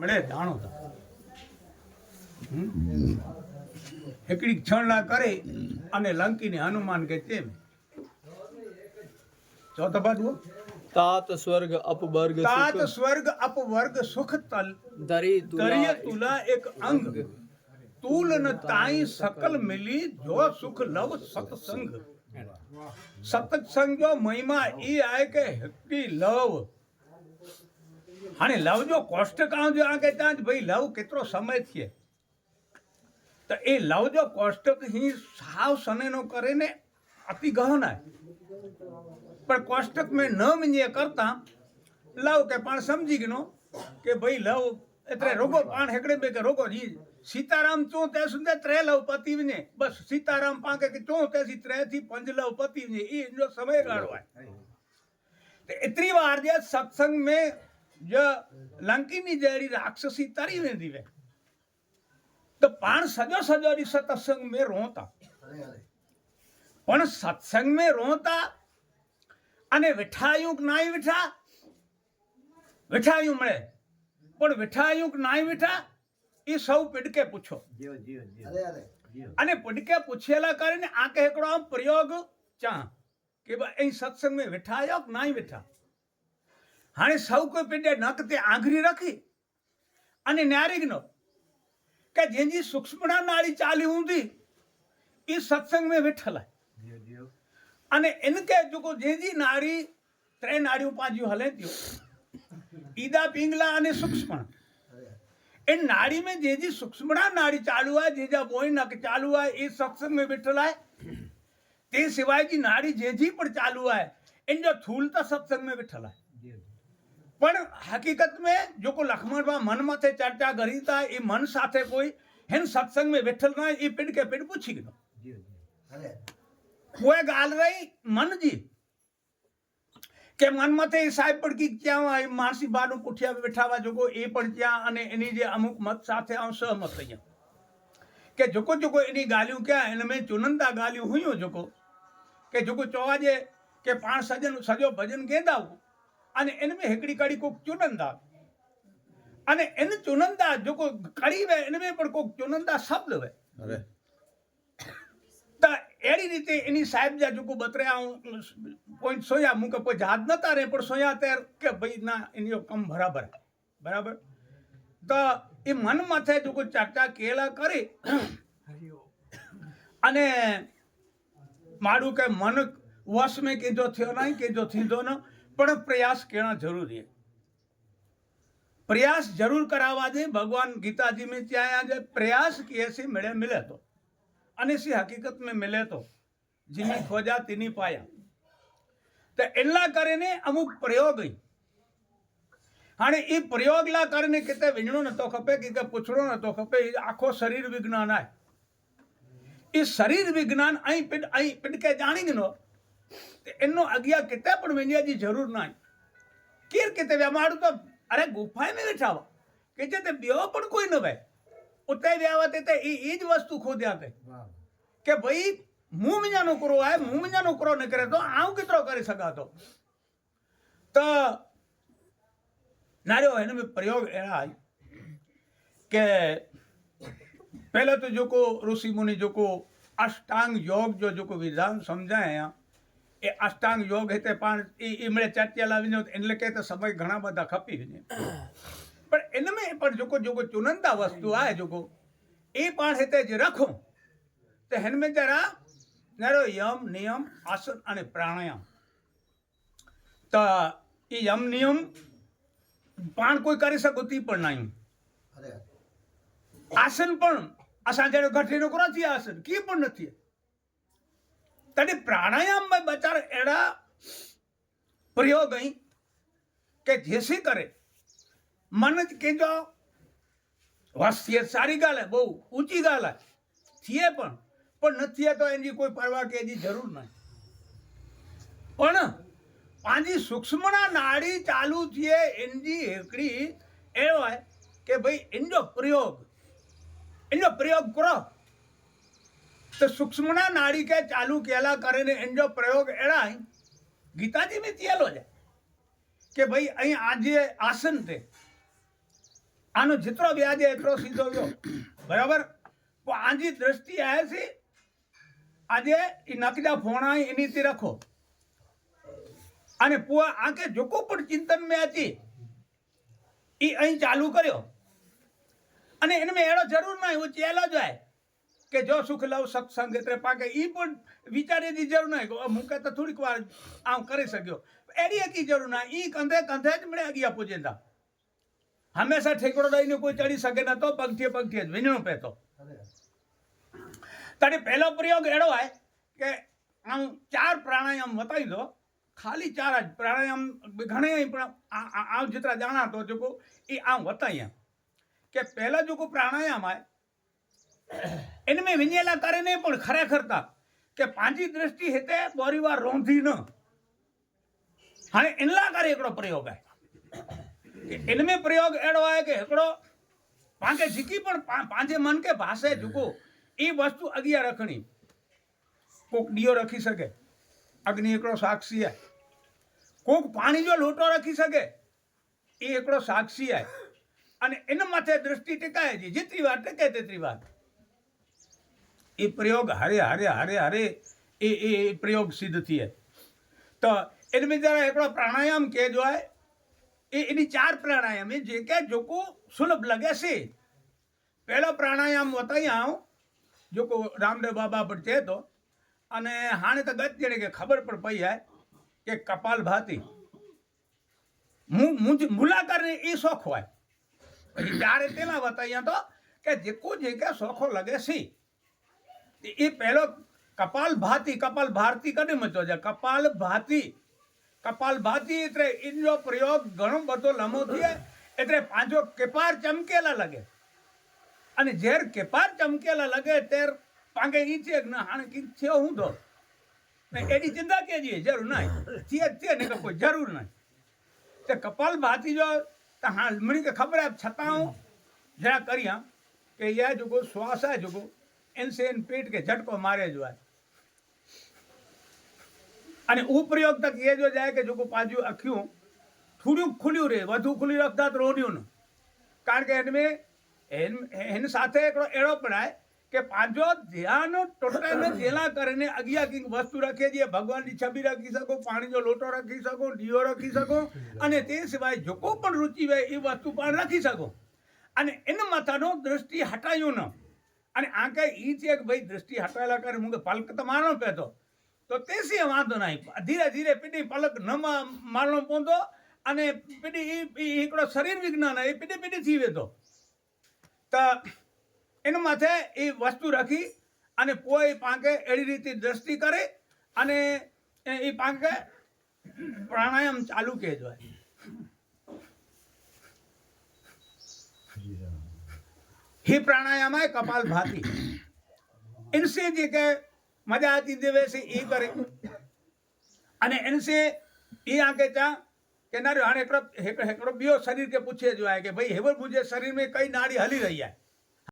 મળે દાણો એકડી છણલા કરે અને લંકીને હનુમાન કે તેમ. ચોથો બાજુ તાત સ્વર્ગ અપવર્ગ તાત સ્વર્ગ અપવર્ગ સુખ તલ દરી દરિય તુલા એક અંગ. તુલ ન તાઈ સકલ મિલી જો સુખ લવ સતસંગ. સતસંગ જો મહિમા ઈ આય કે હકી લવ. હાણે લવજો કોષ્ટકાણું જો આ કહેતા જ ભાઈ લવ કેટલો સમય છે તો એ લવજો કોષ્ટક હી સાવ સનેનો કરે ને અતિ ગહનાય. પણ કોષ્ટક મેં ન મિંજે કરતા લવ કે પણ સમજી ગયો કે ભાઈ લવ એટલે રોગો પાણ હેકડે બે કે રોગો જી. સીતારામ ચો તે સુંદર ત્રે લવ પતિ ને બસ સીતારામ પાંકે કે ચો તે સી ત્રે થી પંજ લવ પતિ ને એ જો સમય ગાળવાય इतनी बार जो सत्संग में જ લંકીની જેડી રાક્ષસી તરી વેંદી વે. તો પાણ સજો સજો રી સત્સંગ મેં રોતા. પણ સત્સંગ મેં રોતા અને વિઠાયું કે નાય વિઠા વિઠાયું મળે. પણ વિઠાયું કે નાય વિઠા એ સૌ પીડકે પૂછો. અને પીડકે પૂછેલા કરીને આ કહેકડો પ્રયોગ ચા કે ભાઈ અહીં સત્સંગ મેં વિઠાયો કે નાય વિઠા? હાણે સૌ કોઈ પિંડે નખતે આંગરી રાખી અને નારીગનો કે જેની સૂક્ષ્મણા નાળી ચાલી ઊંધી, એ સત્સંગ મેં બેઠેલા અને इनके जो જેજી નારી ત્રણ નાળીઓ પાંચ્યું હલે થયું. ઈદા, પિંગલા અને સૂક્ષ્મણ. એ નાળી મેં જેજી સૂક્ષ્મણા નાળી ચાલુ હોય જેજા બોઈ નક ચાલુ હોય, એ સત્સંગ મેં બેઠેલા તે સિવાય જી નાળી જેજી પણ ચાલુ હોય, એને થૂલતા સત્સંગ મેં બેઠેલા પણ હકીકત में जेको लक्ष्मण મન માથે ચર્ચા કરી था એ મન સાથે કોઈ हिन सत्संग में वेठल न आहे એ पिण के पिण પૂછી ગયો કોઈ ॻाल्हि रही मन जी કે મન મથે એ સાહેબ પણ કી ક્યાં આ માનસી બાનું પુઠિયા બેઠાવા જોકો એ પણ ત્યાં અને એની જે અમુક મત સાથે આમ સહમત થઈ ગયા કે જોકો જોકો એની ॻाल्हियूं ક્યાં हिन में चुनंदा ॻाल्हियूं हुयूं जेको કે जेको चवाजे કે पाण सॼन सॼो भॼन गेंदा અને એને મેં हेकड़ी काढ़ी को चुनंदा અને એને ચુનંદા જો કો કાઢી વે એને મેં પણ કોક ચુનંદા શબ્દ વે. અરે. તા એડી રીતે એની સાહેબ જા જો કો બતર્યા પોઈન્ટ સોયા મું કે કોઈ જાત નતા રે પણ સોયા તેર કે ભાઈ ના એની કમ બરાબર. બરાબર? તો એ મન માથે જો કો ચર્ચા કેલા કરી અને મારું કે મન વશ મેં કીધો થયો નહીં કીધો થીધો ન પણ प्रयास करना जरूरी है प्रयास जरूर करावा दे भगवान गीता जी में क्या आया प्रयास किए से मिले मिले तो अनेसी हकीकत में मिले तो જીની ખોજા તેની પાયા. તો એટલા કરીને અમુક પ્રયોગ અને એ પ્રયોગલા કરીને કે વીજળો નતો ખપે, કે પૂછડો નતો ખપે આખો શરીર વિજ્ઞાન આય. એ શરીર વિજ્ઞાન અહીં અહીં પીડ કે જાણી ગયો એમનો અગિયા કેતા પણ વેણિયાજી જરૂર નહીં કેર કેતે અમારું તો અરે ગુફાએ મેં બેઠાવા. કે છે તે બેવા પણ કોઈ ન બે ઉતાઈ દેવા તે એ એ જ વસ્તુ ખોદ્યા તે. કે ભાઈ હું મજા નો કરો આ હું મજા નો કરો ન કરે તો આવું કેટલો કરી શકાતો? તો નાર્યો એને મેં પ્રયોગ એના કે પહેલાં તો જોકો ઋષિ મુનિ જોકો અષ્ટાંગ યોગ જો જોકો વિધાન સમજાય એ અષ્ટાંગ યોગ હતે પણ એ એમણે ચાટ્યા લાવીને એટલે કે તો સમય ઘણા બધા ખપી ને. પણ એનામાં પણ જોકો જોકો ચુનંદા વસ્તુ આ જોકો. એ પણ હેતે જ રાખો. તો હેનમે જરા નારો યમ નિયમ આસન અને પ્રાણાયામ. તો એ યમ નિયમ પણ કોઈ કરી શકો તી પણ નહીં આસન પણ અસાં જાણે ઘટીનો કરાતી આસન કી પણ નથી. તને પ્રાણાયામમાં બચાર એડા પ્રયોગ અહીં કે જેસી કરે. મને જ કહેજો, વાસ્ય સારી ગાલે, બહુ ઊંચી ગાલે. છીએ પણ પણ નથી તો એની કોઈ પરવા કે એની જરૂર નહીં. પણ પાંજી સૂક્ષ્મના નાડી ચાલુ છે એની એકડી એવાય કે ભાઈ એનો પ્રયોગ એનો પ્રયોગ કરો. તો સૂક્ષ્મના નાળિકે ચાલુ કેલા કરીને એનો પ્રયોગ એળા ગીતાજી મેં થયેલો છે કે ભાઈ અહીં આ જે આસન છે આનો જેટલો વ્યાજ એટલો સીધો ગયો બરાબર? તો આજી દ્રષ્ટિ આવે છે, આજે એ નાકીદા ફોણા એની તે રાખો. અને પુઆ આંકે જોકો પણ ચિંતન મેં હતી એ અહીં ચાલુ કર્યો. અને એને મેં એડો જરૂર નહીં, હું ચેલો જાય કે જો સુખ લવ સત્સંગ એટલે પાકે એ પણ વિચારેની જરૂર નહીં. હું કહેતા થોડીક વાર આમ કરી શક્યો. એની એકી જરૂર ના એ કંધે કંધે જ મળે ગયા પૂજેતા હંમેશા ઠેકડો લઈને કોઈ ચડી શકે નતો પગથિયે પગથિયે જ વિનણું પહેતો તારે પહેલો પ્રયોગ એડો હોય કે આમ ચાર પ્રાણાયામ બતાવી દો. ખાલી ચાર જ, પ્રાણાયામ ઘણા પણ આ- આ આ જેટલા જાણા તો એ આમ બતાવ્યા કે પહેલાં જો કોઈ પ્રાણાયામ આય એને મેં વિંજેલા કરે નહીં પણ ખરેખરતા કે પાંજી દ્રષ્ટિ હેતે બોરીવાર રોંધી ન. હાણે એનલા કરે એકડો પ્રયોગ આય. એનમે પ્રયોગ એડો આય કે એકડો પાંકે જીકી પણ પાંજે મન કે ભાષે ઝૂકો. એ વસ્તુ અગિયા રખણી. કોક ડીયો રખી શકે. અગ્નિ એકડો સાક્ષી આય. કોક પાણી જો લોટો રખી શકે. એ એકડો સાક્ષી આય. અને એના માથે દ્રષ્ટિ ટકાય છે. જેટલી વાર ટકે તેટલી વાત. એ પ્રયોગ હારે હારે હારે હારે એ એ એ પ્રયોગ સિદ્ધ થયે તો इन में जरा हिकिड़ो प्राणायाम कहिजो आहे એ એની ચાર પ્રાણાયામ એ જે કે જોકો સુલભ લગે છે પહેલો પ્રાણાયામ વતાઈ આવું જોકો રામદેવ બાબા પર છે તો અને હાણે તો ગત જેને કે ખબર પણ પઈ જાય કે કપાલ ભાતી મું મુલાકાર એ શોખ હોય પછી ચારે તેના વતાઈ તો કે જેકો જે કે શોખો લગે છે એ પહેલો કપાલ ભાતી, કપાલ ભારતી કને મચો છે? કપાલ ભાતી. કપાલ ભાતી એટલે એનો પ્રયોગ ઘણો બધો લંબો થયો, એટલે પાંચો કેપાર ચમકેલા લાગે. અને ઝેર કેપાર ચમકેલા લાગે, તેર પાંગે ઈ છે હાણ કી છે હું તો. ને એની ચિંતા કેજી, જરૂર નહીં. છે છે ને કોઈ જરૂર નહીં. તે કપાલ ભાતી જો હા, મને કે ખબર આપ છતાં હું જરા કરી કે યા જોગો, શ્વાસ આ જોગો. એનસે એન પીટ કે ઝટકો મારે જોવાય અને ઉપપ્રયોગ તક એ જો જાય કે જો પાછું આખ્યું, થોડુંક ખુલ્યું રહે, વધુ ખુલ્યું રાખતા રોડ્યું ન. કારણ કે એને, એન સાથે એકડો એળો પડાય કે પાંજો ધ્યાન ટોટકાઈને જેલા કરીને અગિયાર કંઈક વસ્તુ રાખીએ છીએ. ભગવાનની છબી રાખી શકો, પાણીનો લોટો રાખી શકો ડીઓ રાખી શકો, અને તે સિવાય જોકો પણ રુચિ હોય એ વસ્તુ પણ રાખી શકો. અને એના માથાનો દ્રષ્ટિ હટાયું ન. અને આ કઈ ઈ છે કે ભાઈ દ્રષ્ટિ હટાયેલા કરે, હું પલક તો માનો પહેતો તો તે સિંહ વાંધો નહીં. ધીરે ધીરે પીડી પલક ન મારનો પહોંચો અને પીડી ઈ ઈ શરીર વિજ્ઞાન એ પીડી પીડી થઈ વેતો તો એના માથે એ વસ્તુ રાખી અને પોઈ પાંકે એડી રીતે દ્રષ્ટિ કરે અને એ એ પાંકે પ્રાણાયામ ચાલુ કહેજો. ही प्राणायाम है कपाल भाती इनसे जे के मजा आती देवे से ई करे અને એનસે એ આંકે ચા કે નારી હાણે હેકડો બીઓ શરીર કે પૂછે જો આય કે ભાઈ હેવર પૂછે શરીર મેં કઈ નાડી હલી રહી છે